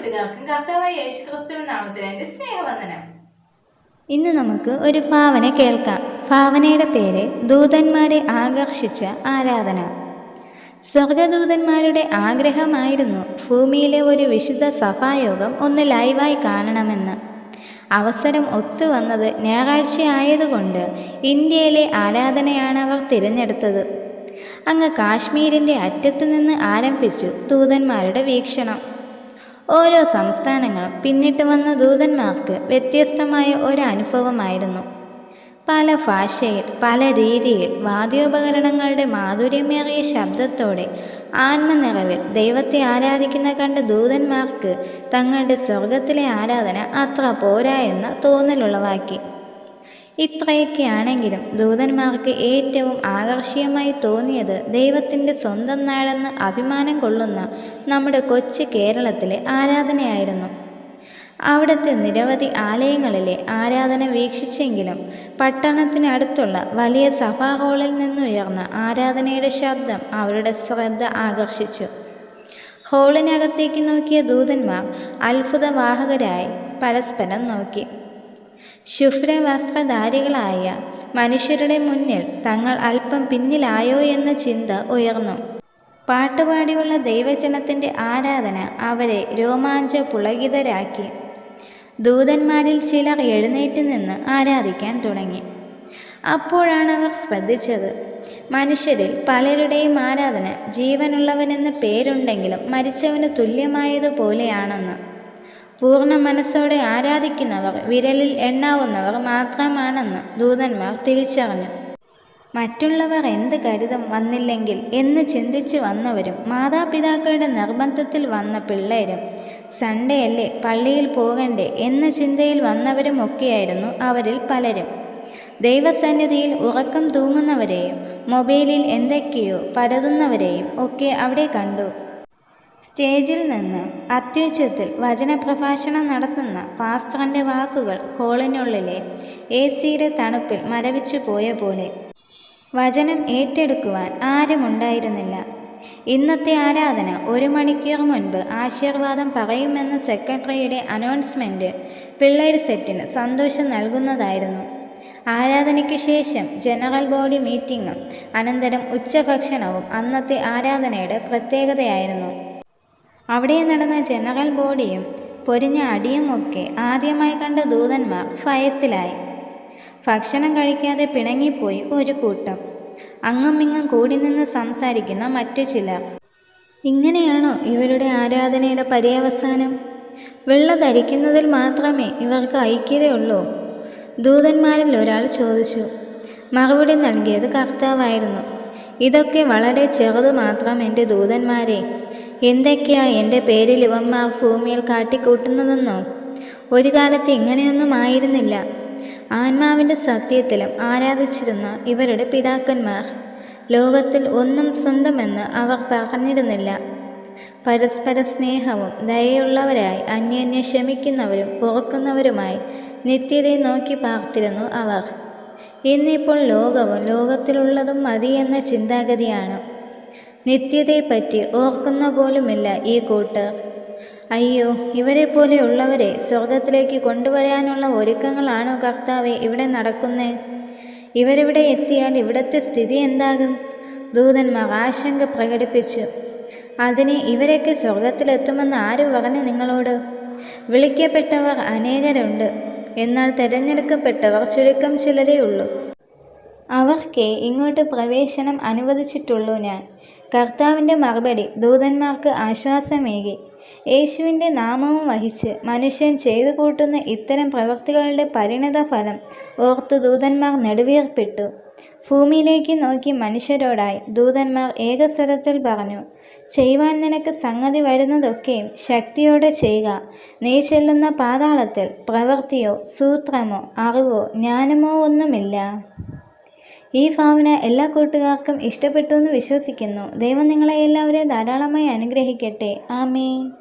കൂട്ടുകാർക്കും കർത്താവായ യേശു ക്രിസ്തുവിൻ സ്നേഹവന്ദനം. ഇന്ന് നമുക്ക് ഒരു ഭാവന കേൾക്കാം. ഭാവനയുടെ പേര് ദൂതന്മാരെ ആകർഷിച്ച ആരാധന. സ്വർഗദൂതന്മാരുടെ ആഗ്രഹമായിരുന്നു ഭൂമിയിലെ ഒരു വിശുദ്ധ സഭായോഗം ഒന്ന് ലൈവായി കാണണമെന്ന്. അവസരം ഒത്തുവന്നത് ഞായറാഴ്ച ആയതുകൊണ്ട് ഇന്ത്യയിലെ ആരാധനയാണ് അവർ തിരഞ്ഞെടുത്തത്. അങ്ങ് കാശ്മീരിന്റെ അറ്റത്തു നിന്ന് ആരംഭിച്ചു ദൂതന്മാരുടെ വീക്ഷണം. ഓരോ സംസ്ഥാനങ്ങളും പിന്നിട്ട് വന്ന ദൂതന്മാർക്ക് വ്യത്യസ്തമായ ഒരു അനുഭവമായിരുന്നു. പല ഭാഷയിൽ പല രീതിയിൽ വാദ്യോപകരണങ്ങളുടെ മാധുര്യമേറിയ ശബ്ദത്തോടെ ആത്മനിറവിൽ ദൈവത്തെ ആരാധിക്കുന്ന കണ്ട ദൂതന്മാർക്ക് തങ്ങളുടെ സ്വർഗത്തിലെ ആരാധന അത്ര പോരാ എന്ന തോന്നലുളവാക്കി. ഇത്രയൊക്കെയാണെങ്കിലും ദൂതന്മാർക്ക് ഏറ്റവും ആകർഷീയമായി തോന്നിയത് ദൈവത്തിന്റെ സ്വന്തം നാടെന്ന് അഭിമാനം കൊള്ളുന്ന നമ്മുടെ കൊച്ചു കേരളത്തിലെ ആരാധനയായിരുന്നു. അവിടുത്തെ നിരവധി ആലയങ്ങളിലെ ആരാധന വീക്ഷിച്ചെങ്കിലും പട്ടണത്തിനടുത്തുള്ള വലിയ സഭാ ഹാളിൽ നിന്നുയർന്ന ആരാധനയുടെ ശബ്ദം അവരുടെ ശ്രദ്ധ ആകർഷിച്ചു. ഹോളിനകത്തേക്ക് നോക്കിയ ദൂതന്മാർ അത്ഭുതവാഹകരായി പരസ്പരം നോക്കി. ശുഭ്രവസ്ത്രധാരികളായ മനുഷ്യരുടെ മുന്നിൽ തങ്ങൾ അല്പം പിന്നിലായോ എന്ന ചിന്ത ഉയർന്നു. പാട്ടുപാടിയുള്ള ദൈവജനത്തിന്റെ ആരാധന അവരെ രോമാഞ്ച പുളകിതരാക്കി. ദൂതന്മാരിൽ ചിലർ എഴുന്നേറ്റ് നിന്ന് ആരാധിക്കാൻ തുടങ്ങി. അപ്പോഴാണ് അവർ ശ്രദ്ധിച്ചത് മനുഷ്യരിൽ പലരുടെയും ആരാധന ജീവനുള്ളവനെന്ന് പേരുണ്ടെങ്കിലും മരിച്ചവന് തുല്യമായതുപോലെയാണെന്ന്. പൂർണ മനസ്സോടെ ആരാധിക്കുന്നവർ വിരലിൽ എണ്ണാവുന്നവർ മാത്രമാണെന്ന് ദൂതന്മാർ തിരിച്ചറിഞ്ഞു. മറ്റുള്ളവർ എന്ത് കരുതം വന്നില്ലെങ്കിൽ എന്ന് ചിന്തിച്ച് വന്നവരും മാതാപിതാക്കളുടെ നിർബന്ധത്തിൽ വന്ന പിള്ളേരും സൺഡേ അല്ലേ പള്ളിയിൽ പോകണ്ടേ എന്ന ചിന്തയിൽ വന്നവരും ഒക്കെയായിരുന്നു അവരിൽ പലരും. ദൈവസന്നിധിയിൽ ഉറക്കം തൂങ്ങുന്നവരെയും മൊബൈലിൽ എന്തൊക്കെയോ പരതുന്നവരെയും ഒക്കെ അവിടെ കണ്ടു. സ്റ്റേജിൽ നിന്ന് അത്യുച്ചത്തിൽ വചനപ്രഭാഷണം നടത്തുന്ന പാസ്റ്ററിന്റെ വാക്കുകൾ ഹോളിനുള്ളിലെ എ സിയുടെ തണുപ്പിൽ മരവിച്ചു പോയ പോലെ. വചനം ഏറ്റെടുക്കുവാൻ ആരുമുണ്ടായിരുന്നില്ല. ഇന്നത്തെ ആരാധന ഒരു മണിക്കൂർ മുൻപ് ആശീർവാദം പറയുമെന്ന സെക്രട്ടറിയുടെ അനൗൺസ്മെന്റ് പിള്ളേർ സെറ്റിന് സന്തോഷം നൽകുന്നതായിരുന്നു. ആരാധനയ്ക്ക് ശേഷം ജനറൽ ബോഡി മീറ്റിംഗും അനന്തരം ഉച്ചഭക്ഷണവും അന്നത്തെ ആരാധനയുടെ പ്രത്യേകതയായിരുന്നു. അവിടെ നടന്ന ജനറൽ ബോഡിയും പൊരിഞ്ഞ അടിയുമൊക്കെ ആദ്യമായി കണ്ട ദൂതന്മാർ ഭയത്തിലായി. ഭക്ഷണം കഴിക്കാതെ പിണങ്ങിപ്പോയി ഒരു കൂട്ടം. അങ്ങും ഇങ്ങും കൂടി നിന്ന് സംസാരിക്കുന്ന മറ്റു ചിലർ. ഇങ്ങനെയാണോ ഇവരുടെ ആരാധനയുടെ പര്യവസാനം? വെള്ള ധരിക്കുന്നതിൽ മാത്രമേ ഇവർക്ക് ഐക്യതയുള്ളൂ. ദൂതന്മാരിൽ ഒരാൾ ചോദിച്ചു മറുപടി നൽകിയത് കർത്താവായിരുന്നു. ഇതൊക്കെ വളരെ ചെറുതു മാത്രം എന്റെ ദൂതന്മാരെ. എന്തൊക്കെയാ എന്റെ പേരിൽ ഇവന്മാർ ഭൂമിയിൽ കാട്ടിക്കൂട്ടുന്നതെന്നോ? ഒരു കാലത്ത് ഇങ്ങനെയൊന്നും ആയിരുന്നില്ല. ആത്മാവിന്റെ സത്യത്തിലും ആരാധിച്ചിരുന്ന ഇവരുടെ പിതാക്കന്മാർ ലോകത്തിൽ ഒന്നും സ്വന്തമെന്ന് അവർ പറഞ്ഞിരുന്നില്ല. പരസ്പര സ്നേഹവും ദയയുള്ളവരായി അന്യോന്യം ക്ഷമിക്കുന്നവരും പുറക്കുന്നവരുമായി നിത്യതയെ നോക്കി പാർത്തിരുന്നു അവർ. ഇന്നിപ്പോൾ ലോകവും ലോകത്തിലുള്ളതും മതി എന്ന ചിന്താഗതിയാണ്. നിത്യതയെപ്പറ്റി ഓർക്കുന്ന പോലുമില്ല ഈ കൂട്ടർ അയ്യോ ഇവരെ പോലെയുള്ളവരെ സ്വർഗത്തിലേക്ക് കൊണ്ടുവരാനുള്ള ഒരുക്കങ്ങളാണോ കർത്താവെ ഇവിടെ നടക്കുന്നേ? ഇവരിവിടെ എത്തിയാൽ ഇവിടത്തെ സ്ഥിതി എന്താകും? ദൂതന്മാർ ആശങ്ക പ്രകടിപ്പിച്ചു. അതിന് ഇവരൊക്കെ സ്വർഗത്തിലെത്തുമെന്ന് ആര് പറഞ്ഞു നിങ്ങളോട്? വിളിക്കപ്പെട്ടവർ അനേകരുണ്ട്. എന്നാൽ തിരഞ്ഞെടുക്കപ്പെട്ടവർ ചുരുക്കം ചിലരേ ഉള്ളൂ. അവർക്കേ ഇങ്ങോട്ട് പ്രവേശനം അനുവദിച്ചിട്ടുള്ളൂ ഞാൻ. കർത്താവിന്റെ മറുപടി ദൂതന്മാർക്ക് ആശ്വാസമേകി. യേശുവിന്റെ നാമവും വഹിച്ച് മനുഷ്യൻ ചെയ്തു കൂട്ടുന്ന ഇത്തരം പ്രവൃത്തികളുടെ പരിണിത ഫലം ഓർത്തു ദൂതന്മാർ നെടുവീർപ്പിട്ടു. ഭൂമിയിലേക്ക് നോക്കി മനുഷ്യരോടായി ദൂതന്മാർ ഏകസ്വരത്തിൽ പറഞ്ഞു ചെയ്യുവാൻ നിനക്ക് സംഗതി വരുന്നതൊക്കെയും ശക്തിയോടെ ചെയ്യുക. നീ ചെല്ലുന്ന പാതാളത്തിൽ പ്രവൃത്തിയോ സൂത്രമോ അറിവോ ജ്ഞാനമോ ഒന്നുമില്ല. ഈ ഭാവന എല്ലാ കൂട്ടുകാർക്കും ഇഷ്ടപ്പെട്ടു എന്ന് വിശ്വസിക്കുന്നു. ദൈവം നിങ്ങളെ എല്ലാവരെയും ധാരാളമായി അനുഗ്രഹിക്കട്ടെ. ആമേൻ.